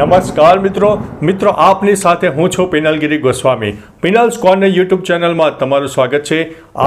નમસ્કાર મિત્રો. મિત્રો, આપની સાથે હું છું પિનલગીરી ગોસ્વામી. પિનલ્સ કોર્નર યુટ્યુબ ચેનલમાં તમારું સ્વાગત છે.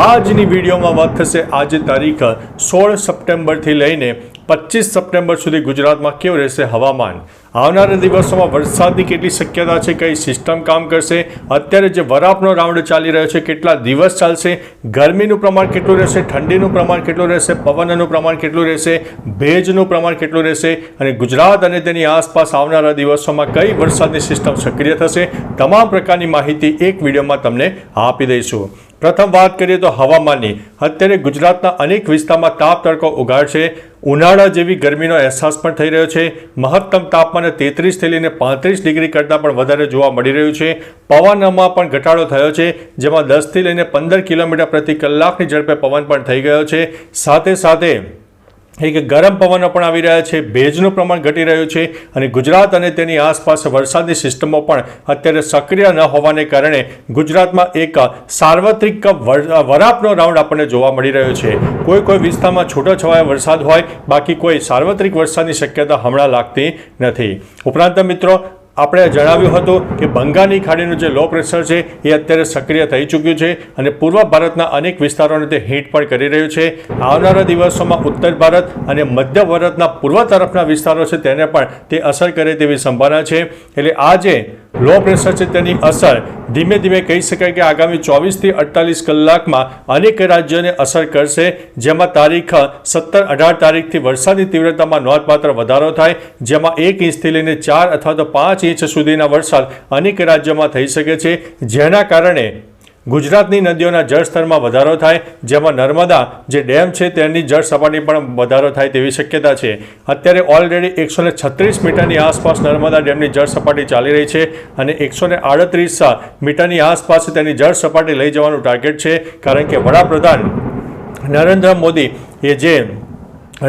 આજની વિડીયોમાં વાત થશે આજે તારીખ સોળ સપ્ટેમ્બરથી લઈને પચીસ સપ્ટેમ્બર સુધી ગુજરાતમાં કેવું રહેશે હવામાન? આવનારા દિવસોમાં વરસાદની કેટલી શક્યતા છે, કઈ સિસ્ટમ કામ કરશે? અત્યારે જે વરાપનો રાઉન્ડ ચાલી રહ્યો છે, કેટલા દિવસ ચાલશે? ગરમીનું પ્રમાણ કેટલું રહેશે? ઠંડીનું પ્રમાણ કેટલું રહેશે? પવનનું પ્રમાણ કેટલું રહેશે? ભેજનું પ્રમાણ કેટલું રહેશે? અને ગુજરાત અને તેની આસપાસ આવનારા દિવસોમાં કઈ વરસાદની સિસ્ટમ સક્રિય થશે? તમામ પ્રકારની માહિતી એક વિડીયોમાં તમને આપી દઈશું. પ્રથમ વાત કરીએ તો હવામાનની. અત્યારે ગુજરાતના અનેક વિસ્તારમાં તાપ તડકો ઉગાડશે. ઉનાળા જેવી ગરમીનો અહેસાસ પણ થઈ રહ્યો છે. મહત્તમ તાપમાન તેત્રીસથી લઈને પાંત્રીસ ડિગ્રી કરતાં પણ વધારે જોવા મળી રહ્યું છે. પવનમાં પણ ઘટાડો થયો છે, જેમાં દસથી લઈને પંદર કિલોમીટર પ્રતિ કલાકની ઝડપે પવન પણ થઈ ગયો છે. સાથે સાથે એક ગરમ પવનો પણ આવી રહ્યા છે, ભેજનું પ્રમાણ ઘટી રહ્યું છે અને ગુજરાત અને તેની આસપાસ વરસાદની સિસ્ટમો પણ અત્યારે સક્રિય ન હોવાને કારણે ગુજરાતમાં એક સાર્વત્રિક વર- વરાપનો રાઉન્ડ આપણને જોવા મળી રહ્યો છે. કોઈ કોઈ વિસ્તારમાં છૂટોછવાયો વરસાદ હોય, બાકી કોઈ સાર્વત્રિક વરસાદની શક્યતા હમણાં લાગતી નથી. ઉપરાંત મિત્રો આપણે જણાવ્યું હતું કે બંગાળની ખાડીનું જે લો પ્રેશર છે, એ અત્યારે સક્રિય થઈ ચૂક્યું છે અને પૂર્વ ભારતના અનેક વિસ્તારોને તે હિટ પણ કરી રહ્યું છે. આવનારા દિવસોમાં ઉત્તર ભારત અને મધ્ય ભારતના પૂર્વ તરફના વિસ્તારો છે, તેને પણ તે અસર કરે તેવી સંભાવના છે. એટલે આજે લો પ્રેશર છે તેની અસર ધીમે ધીમે કહી શકાય કે આગામી ચોવીસથી અડતાલીસ કલાકમાં અનેક રાજ્યોને અસર કરશે, જેમાં તારીખ સત્તર અઢાર તારીખથી વરસાદની તીવ્રતામાં નોંધપાત્ર વધારો થાય, જેમાં એક ઇંચથી લઈને ચાર અથવા તો પાંચ ઇંચ સુધીના વરસાદ અનેક રાજ્યોમાં થઈ શકે છે, જેના કારણે ગુજરાતની નદીઓના જળસ્તરમાં વધારો થાય, જેમાં નર્મદા જે ડેમ છે તેની જળ સપાટી પણ વધારો થાય તેવી શક્યતા છે. અત્યારે ઓલરેડી એકસો ને છત્રીસ મીટરની આસપાસ નર્મદા ડેમની જળ સપાટી ચાલી રહી છે અને એકસો આડત્રીસ મીટરની આસપાસ તેની જળ સપાટી લઈ જવાનું ટાર્ગેટ છે. કારણ કે વડાપ્રધાન નરેન્દ્ર મોદી એ જે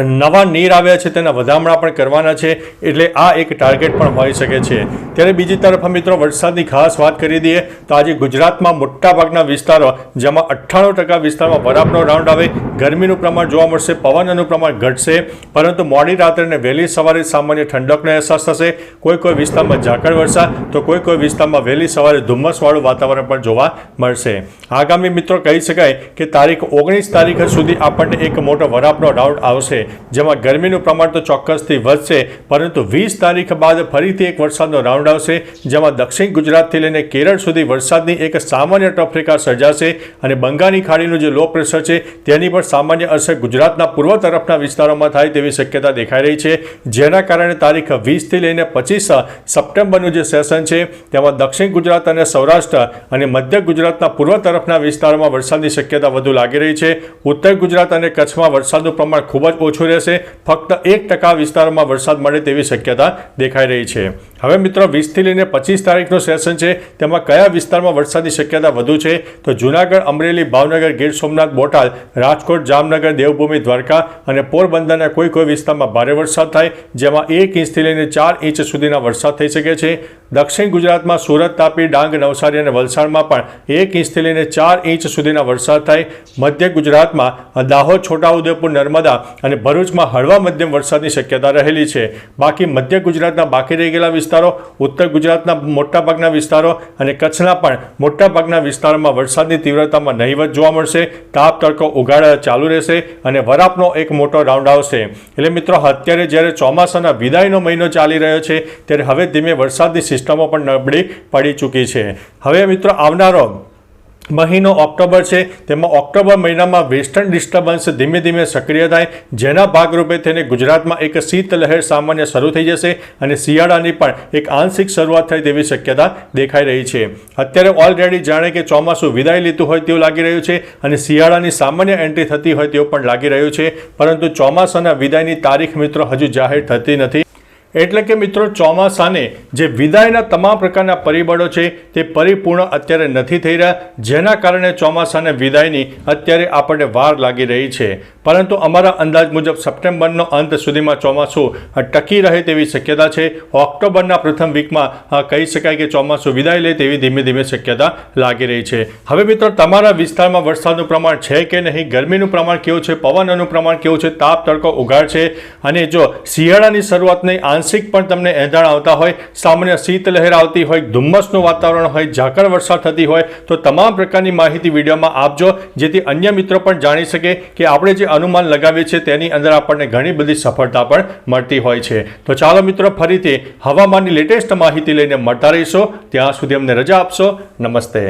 નવા નીર આવ્યા છે તેના વધામણા પણ કરવાના છે, એટલે આ એક ટાર્ગેટ પણ હોઈ શકે છે. ત્યારે બીજી તરફ મિત્રો વરસાદની ખાસ વાત કરી દઈએ, તો આજે ગુજરાતમાં મોટાભાગના વિસ્તારો, જેમાં અઠ્ઠાણું ટકા વિસ્તારમાં વરાપનો રાઉન્ડ આવે, ગરમીનું પ્રમાણ જોવા મળશે, પવનનું પ્રમાણ ઘટશે, પરંતુ મોડી રાત્રે અને વહેલી સવારે સામાન્ય ઠંડકનો અહેસાસ થશે. કોઈ કોઈ વિસ્તારમાં ઝાકળ વરસાદ, તો કોઈ કોઈ વિસ્તારમાં વહેલી સવારે ધુમ્મસવાળું વાતાવરણ પણ જોવા મળશે. આગામી મિત્રો કહી શકાય કે તારીખ ઓગણીસ તારીખ સુધી આપણને એક મોટો વરાપનો રાઉન્ડ આવશે. જેમાં ગરમીનું પ્રમાણ તો ચોક્કસથી વધશે, પરંતુ વીસ તારીખ બાદ ફરીથી એક વરસાદનો રાઉન્ડ આવશે, જેમાં દક્ષિણ ગુજરાતથી લઈને કેરળ સુધી વરસાદની એક સામાન્ય ટફરેખા સર્જાશે અને બંગાળની ખાડીનું જે લો પ્રેશર છે, તેની પણ સામાન્ય અસર ગુજરાતના પૂર્વ તરફના વિસ્તારોમાં થાય તેવી શક્યતા દેખાઈ રહી છે. જેના કારણે તારીખ વીસથી લઈને પચીસ સપ્ટેમ્બરનું જે સેશન છે, તેમાં દક્ષિણ ગુજરાત અને સૌરાષ્ટ્ર અને મધ્ય ગુજરાતના પૂર્વ તરફના વિસ્તારોમાં વરસાદની શક્યતા વધુ લાગી રહી છે. ઉત્તર ગુજરાત અને કચ્છમાં વરસાદનું પ્રમાણ ખૂબ જ ઓછું રહેશે. ફક્ત એક ટકા વિસ્તારોમાં વરસાદ મળે તેવી શક્યતા દેખાઈ રહી છે. હવે મિત્રો, વીસથી લઈને પચીસ તારીખનું સેશન છે. તેમાં કયા વિસ્તારમાં વરસાદની શક્યતા વધુ છે? તો જૂનાગઢ, અમરેલી, ભાવનગર, ગીર સોમનાથ, બોટાદ, રાજકોટ, જામનગર, દેવભૂમિ, દ્વારકા અને પોરબંદરના કોઈ કોઈ વિસ્તારમાં ભારે વરસાદ થાય, જેમાં એક ઇંચથી લઈને ચાર ઇંચ સુધીના વરસાદ થઈ શકે છે. દક્ષિણ ગુજરાતમાં સુરત, તાપી, ડાંગ, નવસારી અને વલસાડમાં પણ એક ઇંચથી લઈને ચાર ઇંચ સુધીના વરસાદ થાય. મધ્ય ગુજરાતમાં દાહોદ, છોટાઉદેપુર, નર્મદા અને ભરૂચમાં હળવા મધ્યમ વરસાદની શક્યતા રહેલી છે. બાકી મધ્ય ગુજરાતના બાકી રહી ગયેલા વિસ્તારો, ઉત્તર ગુજરાતના મોટાભાગના વિસ્તારો અને કચ્છના પણ મોટાભાગના વિસ્તારોમાં વરસાદની તીવ્રતામાં નહીવત જોવા મળશે. તાપ તડકો ઉઘાડા ચાલુ રહેશે અને વરાપનો એક મોટો રાઉન્ડ આવશે. એટલે મિત્રો, અત્યારે જ્યારે ચોમાસાના વિદાયનો મહિનો ચાલી રહ્યો છે, ત્યારે હવે ધીમે વરસાદની સિસ્ટમો પણ નબળી પડી ચૂકી છે. હવે મિત્રો, આવનારો મહિનો ઓક્ટોબર છે. તેમાં ઓક્ટોબર મહિનામાં વેસ્ટર્ન ડિસ્ટર્બન્સ ધીમે ધીમે સક્રિય થાય. જેના ભાગરૂપે તેને ગુજરાતમાં એક શીત લહેર સામાન્ય શરૂ થઈ જશે અને શિયાળાની પણ એક આંશિક શરૂઆત થાય તેવી શક્યતા દેખાઈ રહી છે. અત્યારે ઓલરેડી જાણે કે ચોમાસું વિદાય લીધું હોય તેવું લાગી રહ્યું છે અને શિયાળાની સામાન્ય એન્ટ્રી થતી હોય તેવું પણ લાગી રહ્યું છે. પરંતુ ચોમાસાના વિદાયની તારીખ મિત્રો હજુ જાહેર થતી નથી. એટલે કે મિત્રો ચોમાસાને જે વિદાયના તમામ પ્રકારના પરિબળો છે તે પરિપૂર્ણ અત્યારે નથી થઈ રહ્યા, જેના કારણે ચોમાસાને વિદાયની અત્યારે આપણને વાર લાગી રહી છે. પરંતુ અમારા અંદાજ મુજબ સપ્ટેમ્બરનો અંત સુધીમાં ચોમાસું ટકી રહે તેવી શક્યતા છે. ઓક્ટોબરના પ્રથમ વીકમાં કહી શકાય કે ચોમાસું વિદાય લે તેવી ધીમે ધીમે શક્યતા લાગી રહી છે. હવે મિત્રો તમારા વિસ્તારમાં વરસાદનું પ્રમાણ છે કે નહીં, ગરમીનું પ્રમાણ કેવું છે, પવનનું પ્રમાણ કેવું છે, તાપ તડકો ઉઘાડ છે અને જો શિયાળાની શરૂઆતની આંશિક માનસિક પણ તમને એંધાણ આવતા હોય, સામાન્ય શીતલહેર આવતી હોય, ધુમ્મસનું વાતાવરણ હોય, ઝાકળ વરસાદ થતી હોય, તો તમામ પ્રકારની માહિતી વિડીયોમાં આપજો જેથી અન્ય મિત્રો પણ જાણી શકે કે આપણે જે અનુમાન લગાવીએ છીએ તેની અંદર આપણને ઘણી બધી સફળતા પણ મળતી હોય છે. તો ચાલો મિત્રો, ફરીથી હવામાનની લેટેસ્ટ માહિતી લઈને મળતા રહીશો. ત્યાં સુધી અમને રજા આપશો. નમસ્તે.